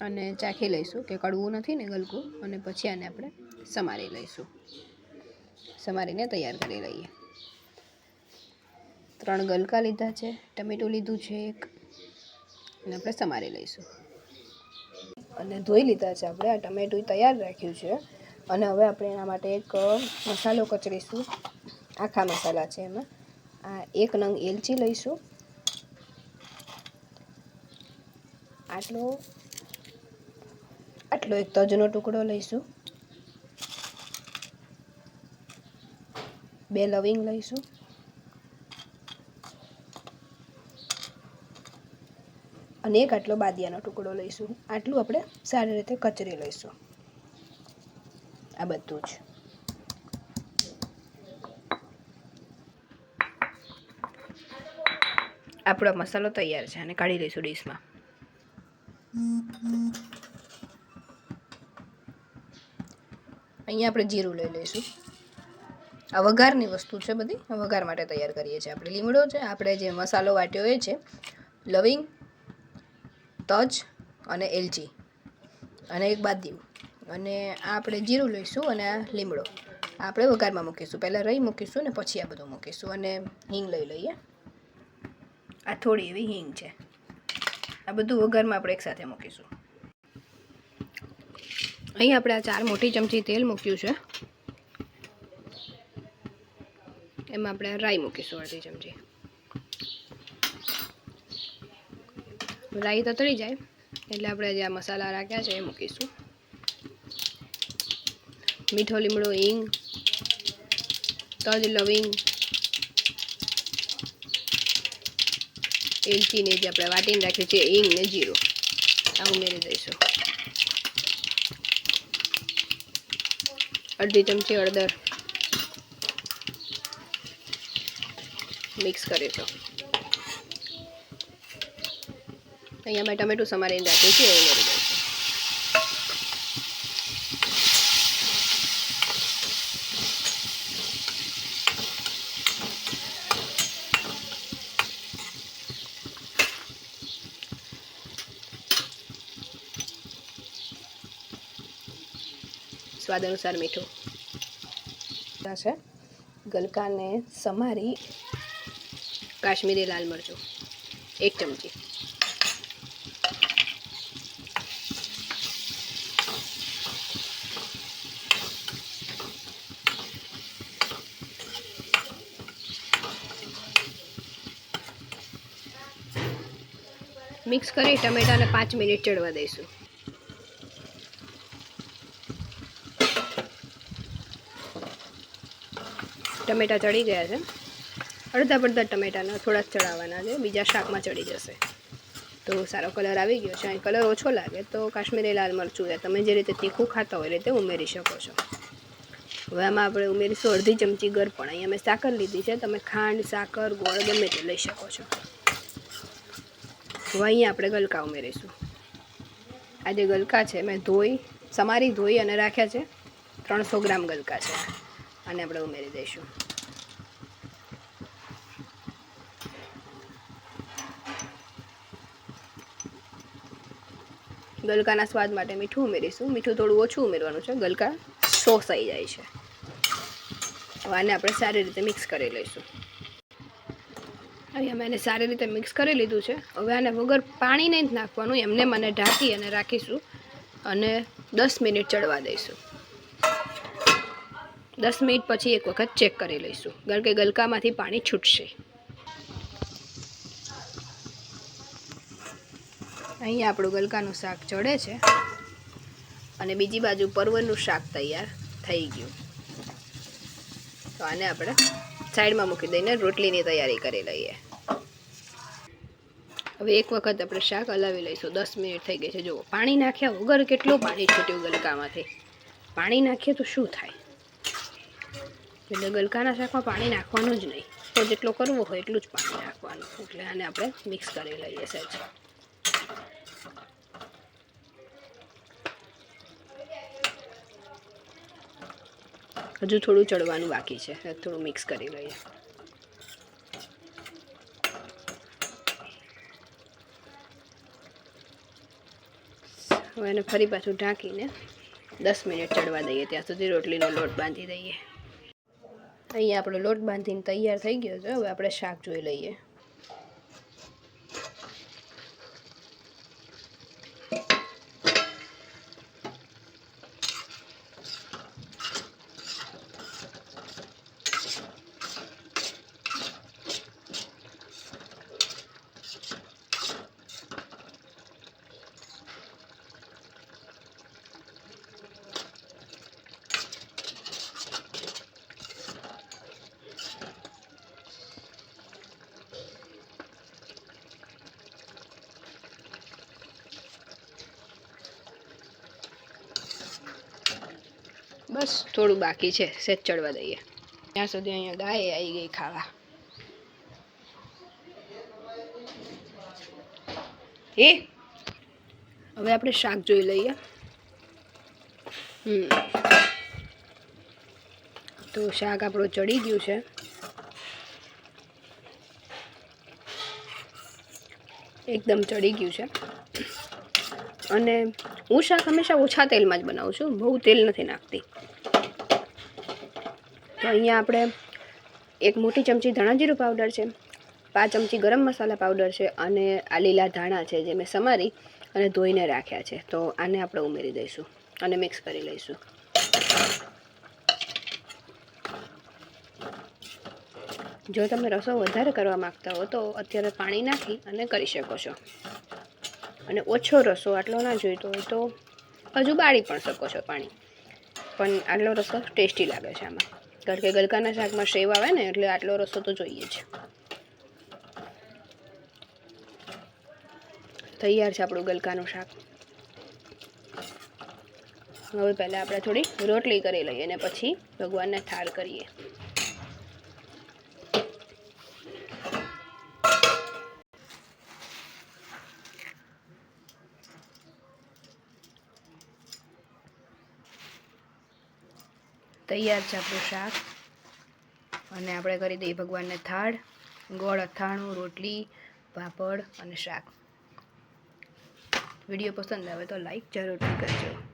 અને ચાખી લઈશું કે કડવું નથી ને ગલકું. અને પછી આને આપણે સમારી લઈશું. સમારીને તૈયાર કરી લઈએ. ત્રણ ગલકા લીધા છે. ટમેટું લીધું છે એક. અને આપણે સમારી લઈશું. અને ધોઈ લીધા છે આપણે. આ ટમેટું તૈયાર રાખ્યું છે. અને હવે આપણે એના માટે એક મસાલો કચડીશું આખા મસાલા છે એમાં. આ એક નંગ એલચી લઈશું. આટલો આટલો એક તજનો ટુકડો લઈશું. બે લવિંગ લઈશું. અને એક આટલો બાદિયાનો ટુકડો લઈશું. આટલું આપણે સારી રીતે કચરી લઈશું. આ બધું જ. આપણો મસાલો તૈયાર છે અને કાઢી લઈશું ડીશમાં. અહીંયા આપણે જીરું લઈ લઈશું. આ વઘારની વસ્તુ છે બધી. વઘાર માટે તૈયાર કરીએ છીએ આપણે. લીમડો છે. આપણે જે મસાલો વાટ્યો એ છે. લવિંગ, તજ અને એલચી. અને એક બાદિયું. અને આ આપણે જીરું લઈશું અને આ લીમડો. આપણે વઘારમાં મૂકીશું. પહેલાં રહી મૂકીશું ને પછી આ બધું મૂકીશું અને હિંગ લઈ લઈએ. આ થોડી એવી હિંગ છે. આ બધું વઘારમાં આપણે એકસાથે મૂકીશું. અહીં આપણે આ ચાર મોટી ચમચી તેલ મૂક્યું છે. એમાં આપણે રાઈ મૂકીશું અડધી ચમચી. રાઈ તતળી જાય, એટલે આપણે જે આ મસાલા રાખ્યા છે એ મૂકીશું. મીઠો લીમડો, હિંગ, તજ લવિંગ, એલચીને જે આપણે વાટીને રાખીએ છીએ હિંગ ને જીરું. આ ઉમેરી દઈશું. અડધી ચમચી હળદર મિક્સ કરીશું અહીંયા મેં ટમેટું સમારીને રાખ્યું છે એ ઉમેરી દઈશું સ્વાદ અનુસાર મીઠું. છે ગલકાને સમારી કાશ્મીરી લાલ મરચું. એક ચમચી. મિક્સ કરી ટમેટાને પાંચ મિનિટ ચડવા દઈશું. ટમેટા ચડી ગયા છે. અડધા પડધા ટમેટાના થોડા ચડાવવાના છે. બીજા શાકમાં ચડી જશે. તો સારો કલર આવી ગયો છે. અહીં કલર ઓછો લાગે તો કાશ્મીરી લાલ મરચું તમે જે રીતે તીખું ખાતા હોય એ રીતે ઉમેરી શકો છો. હવે આમાં આપણે ઉમેરીશું અડધી ચમચી ગરપણ અહીંયા મેં સાકર લીધી છે. તમે ખાંડ, સાકર, ગોળ ગમે તે લઈ શકો છો. હવે અહીંયા આપણે ગલકા ઉમેરીશું. આ જે ગલકા છે, મેં ધોઈ, સમારી ધોઈ અને રાખ્યા છે. ત્રણસો ગ્રામ ગલકા છે. આને આપણે ઉમેરી દઈશું. ગલકાના સ્વાદ માટે મીઠું ઉમેરીશું. મીઠું થોડું ઓછું ઉમેરવાનું છે. ગલકા સોસાઈ જાય છે. હવે આને આપણે સારી રીતે મિક્સ કરી લઈશું. અહીંયા મેં એને સારી રીતે મિક્સ કરી લીધું છે. હવે આને વગર પાણી નહીં જ નાખવાનું. એમને મને ઢાંકી અને રાખીશું. અને દસ મિનિટ ચડવા દઈશું. દસ મિનિટ પછી એક વખત ચેક કરી લઈશું, કારણ કે ગલકામાંથી પાણી છૂટશે. અહીંયા આપણું ગલકાનું શાક ચડે છે અને બીજી બાજુ પરવરનું શાક તૈયાર થઈ ગયું. તો આને આપણે સાઈડમાં મૂકી દઈને રોટલીની તૈયારી કરી લઈએ. હવે એક વખત આપણે શાક હલાવી લઈશું, દસ મિનિટ થઈ ગઈ છે. જુઓ, પાણી નાખ્યા વગર કેટલું પાણી છૂટ્યું ગલકામાંથી. પાણી નાખીએ તો શું થાય? એટલે ગલકાના શાકમાં પાણી નાખવાનું જ નહીં. તો જેટલો કરવો હોય એટલું જ પાણી નાખવાનું. એટલે આને આપણે મિક્સ કરી લઈએ સહેજ હજુ થોડું ચડવાનું બાકી છે. થોડું મિક્સ કરી લઈએ. હવે એને ફરી પાછું ઢાંકીને દસ મિનિટ ચડવા દઈએ. ત્યાં સુધી રોટલીનો લોટ બાંધી દઈએ. અહીંયા આપણો લોટ બાંધીને તૈયાર થઈ ગયો છે. હવે આપણે શાક જોઈ લઈએ. બસ, થોડું બાકી છે, સેજ ચડવા દઈએ. ત્યાં સુધી અહીંયા ગાય આવી ગઈ ખાવા. એ હવે આપણે શાક જોઈ લઈએ. હમ. તો શાક આપણું ચડી ગયું છે. એકદમ ચડી ગયું છે. અને હું શાક હંમેશા ઓછા તેલમાં જ બનાવું છું, બહુ તેલ નથી નાખતી. તો અહીંયા આપણે એક મોટી ચમચી ધાણાજીરું પાવડર છે, પાંચ ચમચી ગરમ મસાલા પાવડર છે અને આ લીલા ધાણા છે જે મેં સમારી અને ધોઈને રાખ્યા છે. તો આને આપણે ઉમેરી દઈશું અને મિક્સ કરી લઈશું. જો તમે રસો વધારે કરવા માંગતા હો તો અત્યારે પાણી નાખી અને કરી શકો છો. અને ઓછો રસો આટલો ના જોઈતો હોય તો હજુ બાળી પણ શકો છો પાણી. પણ આટલો રસો ટેસ્ટી લાગે છે આમાં. કારણ કે ગલકાના શાકમાં સેવ આવે ને, એટલે આટલો રસો તો જોઈએ જ. તૈયાર છે આપણું ગલકાનું શાક. હવે પહેલાં આપણે થોડી રોટલી કરી લઈએ અને પછી ભગવાનને થાળ કરીએ. તૈયાર છે આપણું શાક. અને આપણે કરી દઈએ ભગવાનને થાળ, ગોળ, અથાણું, રોટલી, પાપડ અને શાક. વીડિયો પસંદ આવે તો લાઈક જરૂરથી કરજો.